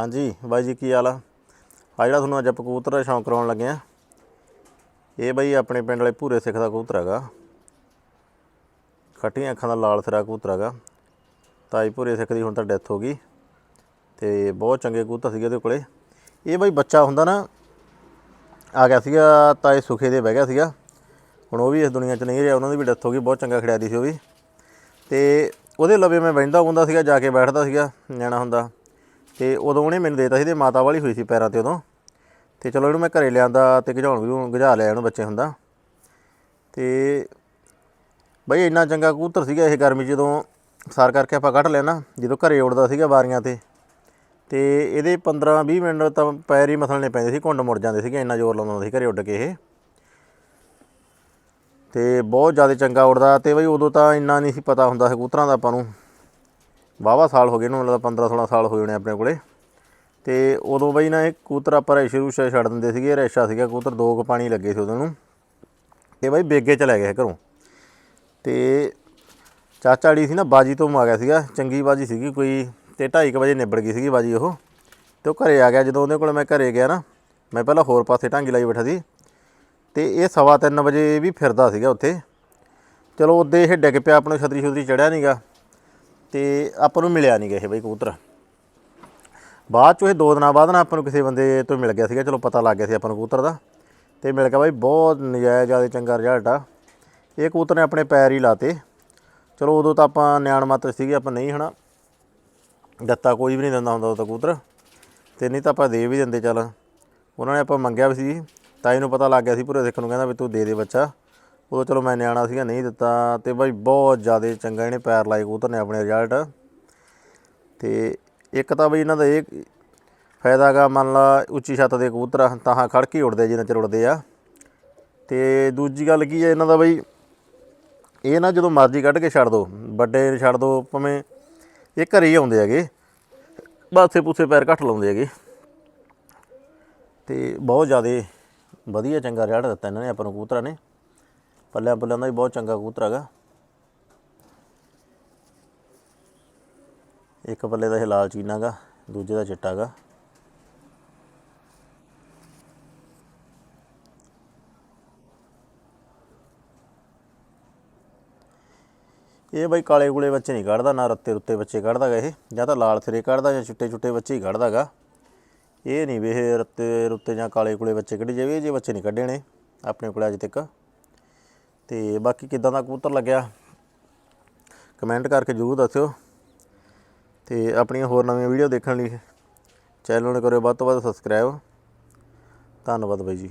ਹਾਂਜੀ, ਬਾਈ ਜੀ, ਕੀ ਹਾਲ ਆ? ਆ ਜਿਹੜਾ ਤੁਹਾਨੂੰ ਅੱਜ ਆਪਾਂ ਕਬੂਤਰ ਦਾ ਸ਼ੌਂਕ ਕਰਾਉਣ ਲੱਗੇ ਆ, ਇਹ ਬਾਈ ਆਪਣੇ ਪਿੰਡ ਵਾਲੇ ਭੂਰੇ ਸਿੱਖ ਦਾ ਕਬੂਤਰ ਹੈਗਾ। ਖੱਟੀਆਂ ਅੱਖਾਂ ਦਾ ਲਾਲ ਸਿਰਾ ਕਬੂਤਰ ਹੈਗਾ। ਤਾਈ ਭੂਰੇ ਸਿੱਖ ਦੀ ਹੁਣ ਤਾਂ ਡੈਥ ਹੋ ਗਈ ਤੇ ਬਹੁਤ ਚੰਗੇ ਕਬੂਤਰ ਸੀਗੇ ਉਹਦੇ ਕੋਲੇ। ਇਹ ਬਾਈ ਬੱਚਾ ਹੁੰਦਾ ਨਾ, ਆ ਗਿਆ ਸੀਗਾ, ਤਾਏ ਸੁਖੇ ਦੇ ਬਹਿ ਗਿਆ ਸੀਗਾ। ਹੁਣ ਉਹ ਵੀ ਇਸ ਦੁਨੀਆ 'ਚ ਨਹੀਂ ਰਿਹਾ, ਉਹਨਾਂ ਦੀ ਵੀ ਡੈਥ ਹੋ ਗਈ, ਬਹੁਤ ਚੰਗਾ ਖਿਡਾਰੀ ਸੀ ਉਹ ਵੀ। ਤੇ ਉਹਦੇ ਲਵੇ ਮੈਂ ਬੈਠਦਾ ਹੁੰਦਾ ਸੀਗਾ, ਜਾ ਕੇ ਬੈਠਦਾ ਸੀਗਾ, ਨਿਆਣਾ ਹੁੰਦਾ। ਤੇ ਉਦੋਂ ਉਹਨੇ ਮੈਨੂੰ ਦੇਤਾ ਸੀ ਤੇ ਮਾਤਾ ਵਾਲੀ ਹੋਈ ਸੀ ਪੈਰਾਂ ਤੇ ਉਦੋਂ। ਤੇ ਚਲੋ ਇਹਨੂੰ ਮੈਂ ਘਰੇ ਲਿਆਂਦਾ ਤੇ ਗਝਾਉਣ ਵੀ ਗਝਾ ਲਿਆ ਇਹਨੂੰ ਬੱਚੇ ਹੁੰਦਾ। ਤੇ ਬਈ ਇੰਨਾ ਚੰਗਾ ਕਬੂਤਰ ਸੀਗਾ ਇਹ ਗਰਮੀ 'ਚ ਜਦੋਂ ਸਾਰ ਕਰਕੇ ਆਪਾਂ ਕੱਢ ਲਿਆ ਨਾ, ਜਦੋਂ ਘਰੇ ਉੜਦਾ ਸੀਗਾ ਵਾਰੀਆਂ ਤੇ। ਤੇ ਇਹਦੇ 15 20 ਮਿੰਟ ਤਾਂ ਪੈਰ ਹੀ ਮਸਲਣੇ ਪੈਂਦੇ ਸੀ ਘੁੰਡ ਮੁੜ ਜਾਂਦੇ ਸੀਗੇ, ਇੰਨਾ ਜ਼ੋਰ ਲਾਉਂਦਾ ਸੀ ਘਰੇ ਉੱਡ ਕੇ ਇਹ। ਤੇ ਬਹੁਤ ਜ਼ਿਆਦਾ ਚੰਗਾ ਉੜਦਾ ਤੇ ਬਈ ਉਦੋਂ ਤਾਂ ਇੰਨਾ ਨਹੀਂ ਸੀ ਪਤਾ ਹੁੰਦਾ ਸੀ ਕਬੂਤਰਾਂ ਦਾ ਆਪਾਂ ਨੂੰ। ਵਾਹਵਾ ਸਾਲ ਹੋ ਗਏ ਇਹਨੂੰ, ਮਤਲਬ 15 16 ਸਾਲ ਹੋਏ ਹੋਣੇ ਆਪਣੇ ਕੋਲੇ। ਤੇ ਉਦੋਂ ਬਈ ਨਾ ਇਹ ਕੂਤਰ ਆਪਾਂ ਰੇਸ਼ੇ ਰੂਸ਼ੇ ਛੱਡ ਦਿੰਦੇ ਸੀਗੇ, ਰੇਸ਼ਾ ਸੀਗਾ ਕੂਤਰ, ਦੋ ਕੁ ਪਾਣੀ ਲੱਗੇ ਸੀ ਉਦੋਂ ਨੂੰ। ਤੇ ਬਈ ਬੇਗੇ ਚਲੇ ਗਏ ਘਰੋਂ। ਤੇ ਚਾਚਾੜੀ ਸੀ ਨਾ, ਬਾਜੀ ਤੋਂ ਆ ਗਿਆ ਸੀਗਾ, ਚੰਗੀ ਬਾਜੀ ਸੀਗੀ ਕੋਈ, ਤੇ 2:30 ਵਜੇ ਨਿਬੜ ਗਈ ਸੀਗੀ ਬਾਜੀ ਉਹ। ਤੇ ਉਹ ਘਰੇ ਆ ਗਿਆ, ਜਦੋਂ ਉਹਦੇ ਕੋਲ ਮੈਂ ਘਰੇ ਗਿਆ ਨਾ, ਮੈਂ ਪਹਿਲਾਂ ਹੋਰ ਪਾਸੇ ਢਾਂਗੀ ਲਾਈ ਬੈਠਾ ਸੀ। ਤੇ ਇਹ ਸਵਾ ਤਿੰਨ ਵਜੇ ਵੀ ਫਿਰਦਾ ਸੀਗਾ ਉੱਥੇ। ਚਲੋ ਉਹਦੇ ਇਹ ਡਿੱਗ ਪਿਆ, ਆਪਣੇ ਛਤਰੀ ਛੁਤਰੀ ਚੜਿਆ ਨਹੀਂਗਾ ਤੇ ਆਪਾਂ ਨੂੰ ਮਿਲਿਆ ਨਹੀਂ ਗਿਆ ਇਹ ਬਈ ਕਬੂਤਰ। ਬਾਅਦ ਚੋਂ ਇਹ ਦੋ ਦਿਨਾਂ ਬਾਅਦ ਨਾ ਆਪਾਂ ਨੂੰ ਕਿਸੇ ਬੰਦੇ ਤੋਂ ਮਿਲ ਗਿਆ ਸੀਗਾ, ਚਲੋ ਪਤਾ ਲੱਗ ਗਿਆ ਸੀ ਆਪਾਂ ਨੂੰ ਕਬੂਤਰ ਦਾ। ਤੇ ਮਿਲ ਗਿਆ ਬਾਈ, ਬਹੁਤ ਨਜਾਇਜ਼ ਜ਼ਿਆਦਾ ਚੰਗਾ ਰਿਜ਼ਲਟ ਆ। ਇਹ ਕਬੂਤਰ ਨੇ ਆਪਣੇ ਪੈਰ ਹੀ ਲਾਤੇ। ਚਲੋ ਉਦੋਂ ਤਾਂ ਆਪਾਂ ਨਿਆਣ ਮਾਤਰ ਸੀਗੇ, ਆਪਾਂ ਨਹੀਂ ਹਨਾ। ਦਿੱਤਾ ਕੋਈ ਵੀ ਨਹੀਂ ਦਿੰਦਾ ਹੁੰਦਾ ਉਹ ਤਾਂ ਕਬੂਤਰ। ਤੇ ਨਹੀਂ ਤਾਂ ਆਪਾਂ ਦੇ ਵੀ ਦਿੰਦੇ ਚੱਲ। ਉਹਨਾਂ ਨੇ ਆਪਾਂ ਮੰਗਿਆ ਵੀ ਸੀ। ਤਾਂ ਇਹਨੂੰ ਪਤਾ ਲੱਗ ਗਿਆ ਸੀ, ਪੂਰੇ ਦੇਖਣ ਨੂੰ ਕਹਿੰਦਾ ਵੀ ਤੂੰ ਦੇ ਦੇ ਬੱਚਾ। ਉਦੋਂ ਚਲੋ ਮੈਂ ਨਿਆਣਾ ਸੀਗਾ ਨਹੀਂ ਦਿੱਤਾ ਤੇ ਬਾਈ ਬਹੁਤ ਜ਼ਿਆਦਾ ਚੰਗਾ ਇਹਨੇ ਪੈਰ ਲਾਏ ਕਬੂਤਰ ਨੇ ਆਪਣੇ ਰਿਜ਼ਲਟ ਤੇ ਇੱਕ ਤਾਂ ਬਈ ਇਹਨਾਂ ਦਾ ਇਹ ਫਾਇਦਾ ਗਾ ਮੰਨ ਲਾ ਉੱਚੀ ਛੱਤ ਦੇ ਕਬੂਤਰ ਆ, ਤਾਂ ਖੜ ਕੇ ਹੀ ਉੜਦੇ ਜਿੰਨਾ ਚਿਰ ਉੜਦੇ ਆ। ਤੇ ਦੂਜੀ ਗੱਲ ਕੀ ਹੈ ਇਹਨਾਂ ਦਾ ਬਈ ਇਹ ਨਾ ਜਦੋਂ ਮਰਜ਼ੀ ਕੱਢ ਕੇ ਛੱਡ ਦੋ ਵੱਡੇ ਛੱਡ ਦੋ ਭਾਵੇਂ ਇਹ ਘਰੇ ਹੀ ਆਉਂਦੇ ਹੈਗੇ ਬਾਸੇ ਪੂਸੇ ਪੈਰ ਘੱਟ ਲਾਉਂਦੇ ਹੈਗੇ। ਤੇ ਬਹੁਤ ਜ਼ਿਆਦਾ ਵਧੀਆ ਚੰਗਾ ਰਿਜ਼ਲਟ ਦਿੱਤਾ ਇਹਨਾਂ ਨੇ ਆਪਾਂ ਨੂੰ ਕਬੂਤਰਾਂ ਨੇ। ਪੱਲਿਆਂ ਪੁੱਲਿਆਂ ਦਾ ਵੀ ਬਹੁਤ ਚੰਗਾ ਕਬੂਤਰ ਹੈਗਾ। ਇੱਕ ਪੱਲੇ ਦਾ ਇਹ ਲਾਲ ਚੀਨਾ ਗਾ ਦੂਜੇ ਦਾ ਚਿੱਟਾ ਗਾ ਇਹ ਬਈ ਕਾਲੇ ਗੁਲੇ ਬੱਚੇ ਨਹੀਂ ਕੱਢਦਾ, ਨਾ ਰੱਤੇ ਰੁੱਤੇ ਬੱਚੇ ਕੱਢਦਾ ਗਾ ਇਹ, ਜਾਂ ਤਾਂ ਲਾਲ ਸਿਰੇ ਕੱਢਦਾ ਜਾਂ ਚਿੱਟੇ ਚੁੱਟੇ ਬੱਚੇ ਹੀ ਕੱਢਦਾ ਗਾ। ਇਹ ਨਹੀਂ ਵੀ ਇਹ ਰੱਤੇ ਰੁੱਤੇ ਜਾਂ ਕਾਲੇ ਗੁਲੇ ਬੱਚੇ ਕੱਢੀ ਜਾਵੇ ਜੇ ਬੱਚੇ ਨਹੀਂ ਕੱਢੇ ਨੇ, ਆਪਣੇ ਕੋਲ ਅਜੇ ਤੱਕ। ਤੇ ਬਾਕੀ ਕਿਦਾਂ ਦਾ ਕਬੂਤਰ ਲੱਗਿਆ ਕਮੈਂਟ ਕਰਕੇ ਜ਼ਰੂਰ ਦੱਸਿਓ ਤੇ ਆਪਣੀਆਂ ਹੋਰ ਨਵੀਆਂ ਵੀਡੀਓ ਦੇਖਣ ਲਈ ਚੈਨਲ ਨੂੰ ਕਰਿਓ ਵੱਧ ਤੋਂ ਵੱਧ ਸਬਸਕ੍ਰਾਈਬ ਧੰਨਵਾਦ ਬਾਈ ਜੀ।